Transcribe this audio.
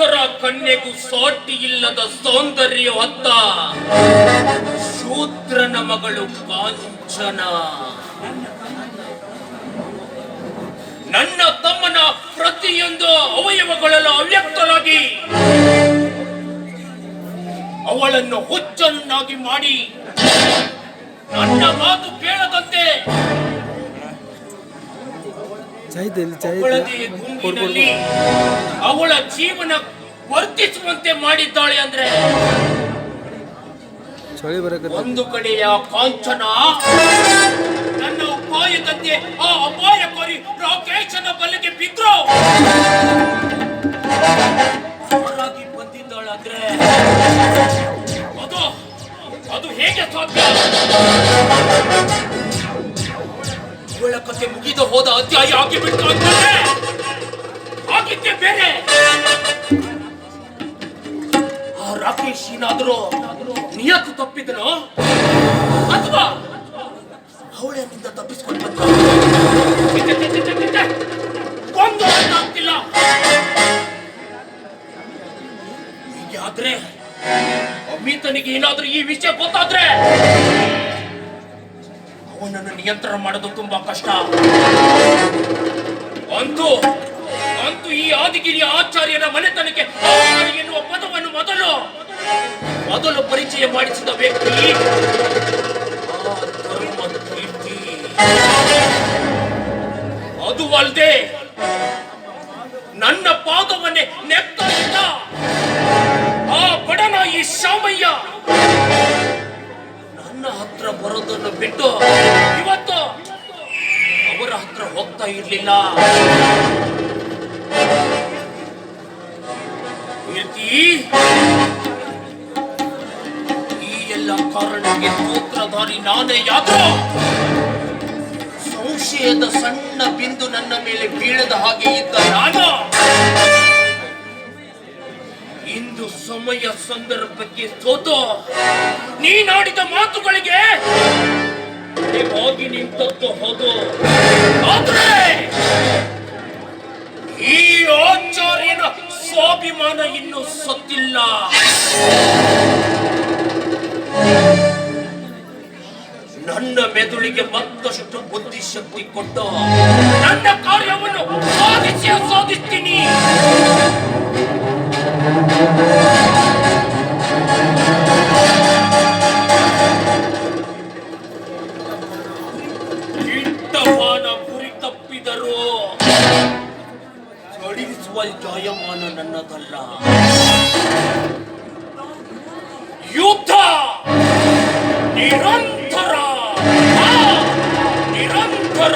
ಅಪ್ಸರ ಕನ್ಯೆಗೂ ಸಾಟಿ ಇಲ್ಲದ ಸೌಂದರ್ಯ ಹೊತ್ತ ಶೂದ್ರನ ಮಗಳು ಕಾಂಚನ. ನನ್ನ ತಮ್ಮನ ಪ್ರತಿಯೊಂದು ಅವಯವಗಳೆಲ್ಲ ಅವ್ಯಕ್ತವಾಗಿ ಅವಳನ್ನು ಹುಚ್ಚನ್ನಾಗಿ ಮಾಡಿ ನನ್ನ ಮಾತು ಕೇಳದಂತೆ ಅವಳ ಜೀವನ ವರ್ತಿಸುವಂತೆ ಮಾಡಿದ್ದಾಳೆ ಅಂದ್ರೆ ಒಂದು ಕಡೆಯ ಕಾಂಚನ ನನ್ನ ಉಪಾಯದಂತೆ ಆ ಅಪಾಯ ಅಪಾಯಕಾರಿ ರಾಕೇಶನ ಬಲೆಗೆ ಬಿದ್ರು. ಅವರಾಗಿ ಬಂದಿದ್ದಾಳಂದ್ರೆ ಅದು ಅದು ಹೇಗೆ ಸಾಧ್ಯ? ಇವಳ ಕಥೆ ಮುಗಿದು ಹೋದ ಅಧ್ಯಾಯ ಆಗಿ ಬಿಟ್ಟು ಅಂತಾರೆ ಆಗಿದ್ದೆ ಬೇರೆ. ಆ ರಾಕೇಶ್ ಏನಾದರೂ ನಿಯತ್ತು ತಪ್ಪಿದನೋ ಅಥವಾ ಅವಳನ್ನಿಂದ ತಪ್ಪಿಸ್ಕೊಂಡು ಬಂದ? ಒಂದು ಆಗ್ತಿಲ್ಲ ಹೀಗಾದ್ರೆ ಅಮಿತನಿಗೆ ಏನಾದ್ರೂ ಈ ವಿಷಯ ಗೊತ್ತಾದ್ರೆ ಅವನನ್ನು ನಿಯಂತ್ರಣ ಮಾಡೋದು ತುಂಬಾ ಕಷ್ಟ. ಅಂತೂ ಅಂತೂ ಈ ಆದಿಗಿರಿಯ ಆಚಾರ್ಯನ ಮನೆತನಕ್ಕೆ ಎನ್ನುವ ಪದವನ್ನು ಮೊದಲು ಮೊದಲು ಪರಿಚಯ ಮಾಡಿಸಿದ ವ್ಯಕ್ತಿ ಅದು ಅಲ್ಲದೆ ನನ್ನ ಪಾದವನ್ನೇ ಇದ್ದ ಆ ಬಡನ ಈ ಶಾಮಯ್ಯ ನನ್ನ ಹತ್ರ ಬರೋದನ್ನು ಬಿಟ್ಟು ಇವತ್ತು ಅವರ ಹತ್ರ ಹೋಗ್ತಾ ಇರ್ಲಿಲ್ಲ. ಈ ಎಲ್ಲ ಕಾರಣಕ್ಕೆ ಸೂತ್ರಧಾರಿ ನಾನೇ ಯಾಕೋ ಸಂಶಯದ ಸಣ್ಣ ಬಿಂದು ನನ್ನ ಮೇಲೆ ಬೀಳದ ಹಾಗೆ ಇದ್ದ ನಾನು ಸಮಯ ಸಂದರ್ಭಕ್ಕೆ ಸೋತು. ನೀನಾಡಿದ ಮಾತುಗಳಿಗೆ ಹೋಗಿ. ನಿಂತದ್ದು ಹೌದು ಈ ಆಚಾರ್ಯನ ಸ್ವಾಭಿಮಾನ ಇನ್ನೂ ಸತ್ತಿಲ್ಲ. ನನ್ನ ಮೆದುಳಿಗೆ ಮತ್ತಷ್ಟು ಬುದ್ಧಿಶಕ್ತಿ ಕೊಟ್ಟು ನನ್ನ ಕಾರ್ಯವನ್ನು ಚಡಿಸುವ ಜಾಯಮಾನ ನನ್ನದಲ್ಲ ಯುದ್ಧ ನಿರಂತರ ನಿರಂತರ